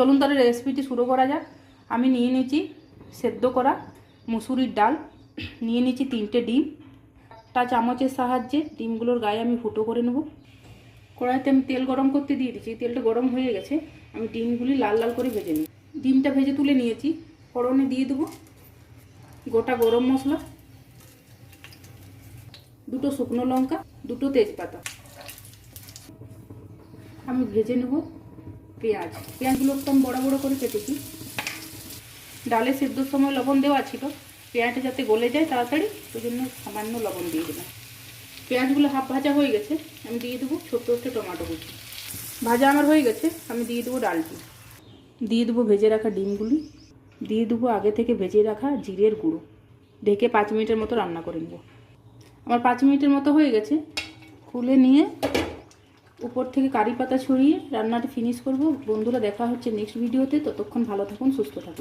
চলুন তাহলে রেসিপিটি শুরু করা যাক। আমি নিয়ে নিয়েছি সেদ্ধ করা মুসুরির ডাল, নিয়ে নিয়েছি তিনটে ডিম। একটা চামচের সাহায্যে ডিমগুলোর গায়ে আমি ফুটো করে নেব। কড়াইতে আমি তেল গরম করতে দিয়ে দিচ্ছি। তেলটা গরম হয়ে গেছে। আমি ডিমগুলি লাল লাল করে ভেজে নিই। ডিমটা ভেজে তুলে নিয়েছি। ফোড়নে দিয়ে দেবো গোটা গরম মশলা, দুটো শুকনো লঙ্কা, দুটো তেজপাতা। আমি ভেজে নেব পেঁয়াজ। পেঁয়াজগুলো একদম বড় বড় করে কেটেছি। ডালে সেদ্ধর সময় লবণ দেওয়া ছিল। পেঁয়াজটা যাতে গলে যায় তাড়াতাড়ি ওই জন্য সামান্য লবণ দিয়ে দিলাম। পেঁয়াজগুলো হাফ ভাজা হয়ে গেছে, আমি দিয়ে দেবো ছোট্ট ছোট্ট টমেটো কুচি। ভাজা আমার হয়ে গেছে, আমি দিয়ে দেবো ডালটি। দিয়ে দেবো ভেজে রাখা ডিমগুলি। দিয়ে দেবো আগে থেকে ভেজে রাখা জিরের গুঁড়ো। ঢেকে পাঁচ মিনিটের মতো রান্না করে নেব। আমার পাঁচ মিনিটের মতো হয়ে গেছে। খুলে নিয়ে উপর থেকে কারি পাতা ছড়িয়ে রান্নাটা ফিনিশ করব। বন্ধুরা দেখা হচ্ছে নেক্সট ভিডিওতে ততক্ষণ ভালো থাকুন, সুস্থ থাকুন।